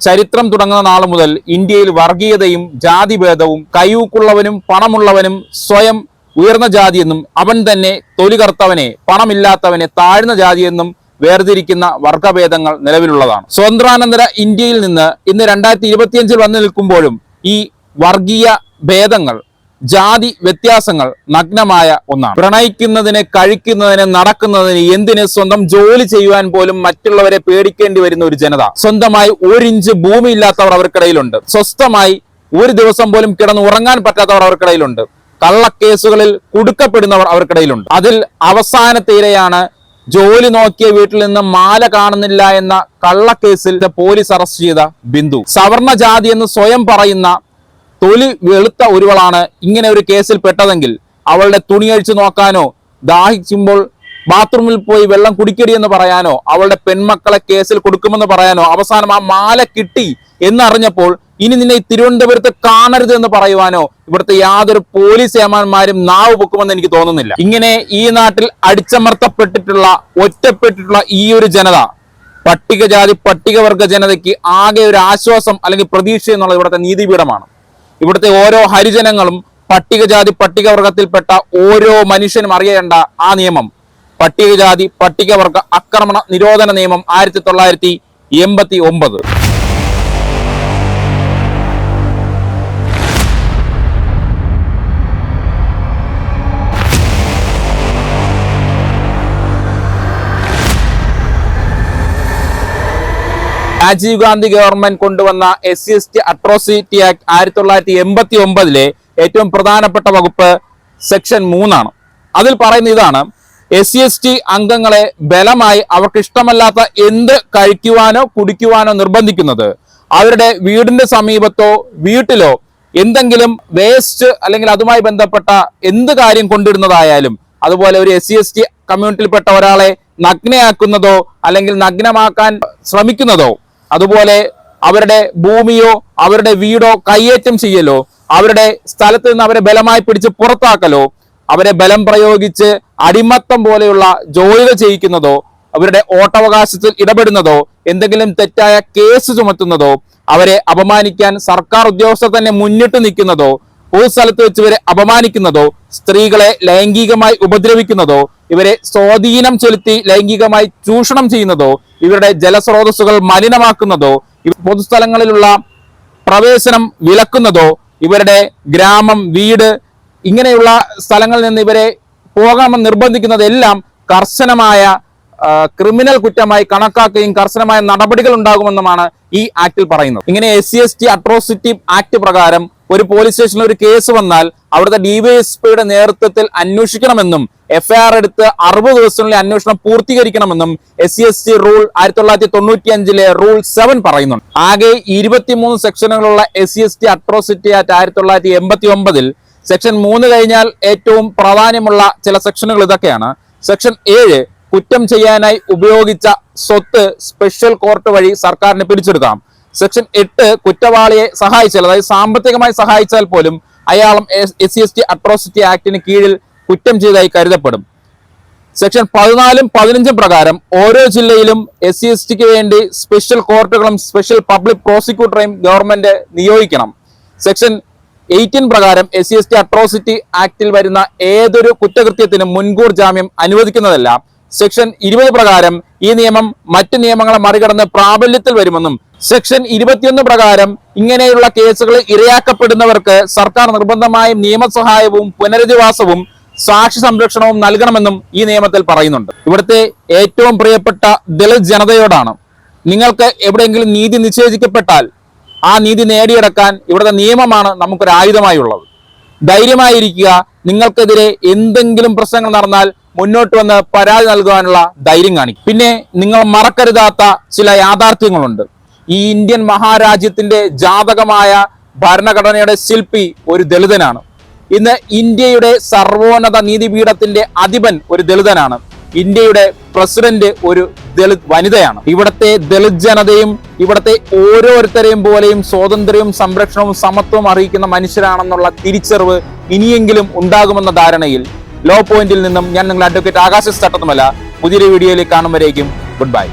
ചരിത്രം തുടങ്ങുന്ന നാൾ മുതൽ ഇന്ത്യയിൽ വർഗീയതയും ജാതിഭേദവും കയ്യൂക്കുള്ളവനും പണമുള്ളവനും സ്വയം ഉയർന്ന ജാതിയെന്നും അവൻ തന്നെ തൊലി കറുത്തവനെ പണമില്ലാത്തവനെ താഴ്ന്ന ജാതിയെന്നും വേർതിരിക്കുന്ന വർഗഭേദങ്ങൾ നിലവിലുള്ളതാണ്. സ്വതന്ത്രാനന്തര ഇന്ത്യയിൽ നിന്ന് ഇന്ന് രണ്ടായിരത്തി ഇരുപത്തിയഞ്ചിൽ വന്നു നിൽക്കുമ്പോഴും ഈ വർഗീയ ഭേദങ്ങൾ ജാതി വ്യത്യാസങ്ങൾ നഗ്നമായ ഒന്നാണ്. പ്രണയിക്കുന്നതിന് കഴിക്കുന്നതിന് നടക്കുന്നതിന് എന്തിന് സ്വന്തം ജോലി ചെയ്യുവാൻ പോലും മറ്റുള്ളവരെ പേടിക്കേണ്ടി വരുന്ന ഒരു ജനത. സ്വന്തമായി ഒരിഞ്ച് ഭൂമി ഇല്ലാത്തവർ അവർക്കിടയിലുണ്ട്. സ്വസ്ഥമായി ഒരു ദിവസം പോലും കിടന്ന് ഉറങ്ങാൻ പറ്റാത്തവർ അവർക്കിടയിലുണ്ട്. കള്ളക്കേസുകളിൽ കുടുക്കപ്പെടുന്നവർ അവർക്കിടയിലുണ്ട്. അതിൽ അവസാനത്തെ ഇരയാണ് ജോലി നോക്കിയ വീട്ടിൽ നിന്ന് മാല കാണുന്നില്ല എന്ന കള്ളക്കേസിൽ പോലീസ് അറസ്റ്റ് ചെയ്ത ബിന്ദു. സവർണ ജാതി എന്ന് സ്വയം പറയുന്ന തൊലി വെളുത്ത ഒരുവളാണ് ഇങ്ങനെ ഒരു കേസിൽ പെട്ടതെങ്കിൽ അവളുടെ തുണി അഴിച്ചു നോക്കാനോ ദാഹിക്കുമ്പോൾ ബാത്റൂമിൽ പോയി വെള്ളം കുടിക്കടി എന്ന് പറയാനോ അവളുടെ പെൺമക്കളെ കേസിൽ കൊടുക്കുമെന്ന് പറയാനോ അവസാനം ആ മാല കിട്ടി എന്നറിഞ്ഞപ്പോൾ ഇനി നിന്നെ തിരുവനന്തപുരത്ത് കാണരുത് എന്ന് പറയുവാനോ ഇവിടുത്തെ യാതൊരു പോലീസ് ഏമാന്മാരും നാവ് പൊക്കുമെന്ന് എനിക്ക് തോന്നുന്നില്ല. ഇങ്ങനെ ഈ നാട്ടിൽ അടിച്ചമർത്തപ്പെട്ടിട്ടുള്ള ഒറ്റപ്പെട്ടിട്ടുള്ള ഈ ഒരു ജനത പട്ടികജാതി പട്ടികവർഗ ജനതയ്ക്ക് ആകെ ഒരു ആശ്വാസം അല്ലെങ്കിൽ പ്രതീക്ഷ എന്നുള്ളത് ഇവിടുത്തെ നീതിപീഠമാണ്. ഇവിടുത്തെ ഓരോ ഹരിജനങ്ങളും പട്ടികജാതി പട്ടികവർഗത്തിൽപ്പെട്ട ഓരോ മനുഷ്യനും അറിയേണ്ട ആ നിയമം. പട്ടികജാതി പട്ടികവർഗ ആക്രമണ നിരോധന നിയമം ആയിരത്തി തൊള്ളായിരത്തി എൺപത്തി ഒമ്പത്. രാജീവ് ഗാന്ധി ഗവൺമെന്റ് കൊണ്ടുവന്ന S C S T atrocity act ആയിരത്തി തൊള്ളായിരത്തി എൺപത്തി ഒമ്പതിലെ ഏറ്റവും പ്രധാനപ്പെട്ട വകുപ്പ് സെക്ഷൻ മൂന്നാണ്. അതിൽ പറയുന്ന ഇതാണ് എസ് സി എസ് ടി അംഗങ്ങളെ ബലമായി അവർക്ക് ഇഷ്ടമല്ലാത്ത എന്ത് കഴിക്കുവാനോ കുടിക്കുവാനോ നിർബന്ധിക്കുന്നത്? അവരുടെ വീടിന്റെ സമീപത്തോ വീട്ടിലോ എന്തെങ്കിലും വേസ്റ്റ് അല്ലെങ്കിൽ അതുമായി ബന്ധപ്പെട്ട എന്ത് കാര്യം കൊണ്ടിടുന്നതായാലും അതുപോലെ ഒരു എസ് സി എസ് ടി കമ്മ്യൂണിറ്റിയിൽപ്പെട്ട ഒരാളെ നഗ്നയാക്കുന്നതോ അല്ലെങ്കിൽ നഗ്നമാക്കാൻ ശ്രമിക്കുന്നതോ അതുപോലെ അവരുടെ ഭൂമിയോ അവരുടെ വീടോ കയ്യേറ്റം ചെയ്യലോ അവരുടെ സ്ഥലത്ത് നിന്ന് അവരെ ബലമായി പിടിച്ച് പുറത്താക്കലോ അവരെ ബലം പ്രയോഗിച്ച് അടിമത്തം പോലെയുള്ള ജോലികൾ ചെയ്യിക്കുന്നതോ അവരുടെ ഓട്ടവകാശത്തിൽ ഇടപെടുന്നതോ എന്തെങ്കിലും തെറ്റായ കേസ് ചുമത്തുന്നതോ അവരെ അപമാനിക്കാൻ സർക്കാർ ഉദ്യോഗസ്ഥർ തന്നെ മുന്നിട്ട് നിൽക്കുന്നതോ പൊതുസ്ഥലത്ത് വെച്ച് ഇവരെ അപമാനിക്കുന്നതോ സ്ത്രീകളെ ലൈംഗികമായി ഉപദ്രവിക്കുന്നതോ ഇവരെ സ്വാധീനം ചെലുത്തി ലൈംഗികമായി ചൂഷണം ചെയ്യുന്നതോ ഇവരുടെ ജലസ്രോതസ്സുകൾ മലിനമാക്കുന്നതോ പൊതുസ്ഥലങ്ങളിലുള്ള പ്രവേശനം വിലക്കുന്നതോ ഇവരുടെ ഗ്രാമം വീട് ഇങ്ങനെയുള്ള സ്ഥലങ്ങളിൽ നിന്ന് ഇവരെ പോകാമെന്ന് നിർബന്ധിക്കുന്നതെല്ലാം കർശനമായ ക്രിമിനൽ കുറ്റമായി കണക്കാക്കുകയും കർശനമായ നടപടികൾ ഉണ്ടാകുമെന്നുമാണ് ഈ ആക്ടിൽ പറയുന്നത്. ഇങ്ങനെ S C S T atrocity act പ്രകാരം ഒരു പോലീസ് സ്റ്റേഷനിൽ ഒരു കേസ് വന്നാൽ അവിടുത്തെ ഡിവൈഎസ്പിയുടെ നേതൃത്വത്തിൽ അന്വേഷിക്കണമെന്നും എഫ്ഐആർ എടുത്ത് അറുപത് ദിവസത്തിനുള്ളിൽ അന്വേഷണം പൂർത്തീകരിക്കണമെന്നും S C S T rule ആയിരത്തി തൊള്ളായിരത്തി തൊണ്ണൂറ്റി അഞ്ചിലെ റൂൾ സെവൻ പറയുന്നുണ്ട്. ആകെ ഇരുപത്തിമൂന്ന് സെക്ഷനുകളുള്ള S C S T atrocity act ആയിരത്തി തൊള്ളായിരത്തി എൺപത്തി ഒമ്പതിൽ സെക്ഷൻ മൂന്ന് കഴിഞ്ഞാൽ ഏറ്റവും പ്രാധാന്യമുള്ള ചില സെക്ഷനുകൾ ഇതൊക്കെയാണ്. സെക്ഷൻ ഏഴ് കുറ്റം ചെയ്യാനായി ഉപയോഗിച്ച സ്വത്ത് സ്പെഷ്യൽ കോർട്ട് വഴി സർക്കാരിന് പിടിച്ചെടുക്കാം സെക്ഷൻ എട്ട് കുറ്റവാളിയെ സഹായിച്ചാൽ അതായത് സാമ്പത്തികമായി സഹായിച്ചാൽ പോലും അയാളും എസ് എസ് ടി അട്രോസിറ്റി ആക്ടിന് കീഴിൽ കുറ്റം ചെയ്തതായി കരുതപ്പെടും. സെക്ഷൻ പതിനാലും പതിനഞ്ചും പ്രകാരം ഓരോ ജില്ലയിലും എസ് സി എസ് ടിക്ക് വേണ്ടി സ്പെഷ്യൽ കോർട്ടുകളും സ്പെഷ്യൽ പബ്ലിക് പ്രോസിക്യൂട്ടറെയും ഗവൺമെന്റ് നിയോഗിക്കണം. സെക്ഷൻ എയ്റ്റീൻ പ്രകാരം S C S T atrocity ആക്ടിൽ വരുന്ന ഏതൊരു കുറ്റകൃത്യത്തിനും മുൻകൂർ ജാമ്യം അനുവദിക്കുന്നതല്ല. സെക്ഷൻ ഇരുപത് പ്രകാരം ഈ നിയമം മറ്റ് നിയമങ്ങളെ മറികടന്ന് പ്രാബല്യത്തിൽ വരുമെന്നും സെക്ഷൻ ഇരുപത്തിയൊന്ന് പ്രകാരം ഇങ്ങനെയുള്ള കേസുകളിൽ ഇരയാക്കപ്പെടുന്നവർക്ക് സർക്കാർ നിർബന്ധമായും നിയമസഹായവും പുനരധിവാസവും സാക്ഷി സംരക്ഷണവും നൽകണമെന്നും ഈ നിയമത്തിൽ പറയുന്നുണ്ട്. ഇവിടുത്തെ ഏറ്റവും പ്രിയപ്പെട്ട ദളിത് ജനതയോടാണ്. നിങ്ങൾക്ക് എവിടെയെങ്കിലും നീതി നിഷേധിക്കപ്പെട്ടാൽ ആ നീതി നേടിയെടുക്കാൻ ഇവിടുത്തെ നിയമമാണ് നമുക്കൊരു ആയുധമായി ഉള്ളത് ധൈര്യമായിരിക്കുക. നിങ്ങൾക്കെതിരെ എന്തെങ്കിലും പ്രശ്നങ്ങൾ നടന്നാൽ മുന്നോട്ട് വന്ന് പരാതി നൽകുവാനുള്ള ധൈര്യം കാണിക്കും. പിന്നെ നിങ്ങൾ മറക്കരുതാത്ത ചില യാഥാർത്ഥ്യങ്ങളുണ്ട്. ഈ ഇന്ത്യൻ മഹാരാജ്യത്തിന്റെ ജാതകമായ ഭരണഘടനയുടെ ശില്പി ഒരു ദളിതനാണ്. ഇന്ന് ഇന്ത്യയുടെ സർവോന്നത നീതിപീഠത്തിന്റെ അധിപൻ ഒരു ദളിതനാണ്. ഇന്ത്യയുടെ പ്രസിഡന്റ് ഒരു ദളിത് വനിതയാണ്. ഇവിടത്തെ ദളിത് ജനതയും ഇവിടത്തെ ഓരോരുത്തരെയും പോലെയും സ്വാതന്ത്ര്യവും സംരക്ഷണവും സമത്വവും അറിയിക്കുന്ന മനുഷ്യരാണെന്നുള്ള തിരിച്ചറിവ് ഇനിയെങ്കിലും ഉണ്ടാകുമെന്ന ധാരണയിൽ ലോ പോയിന്റിൽ നിന്നും ഞാൻ നിങ്ങളുടെ അഡ്വക്കേറ്റ് ആകാശ തട്ടത്തുമല്ല പുതിയൊരു വീഡിയോയിൽ കാണുമ്പോഴേക്കും ഗുഡ് ബൈ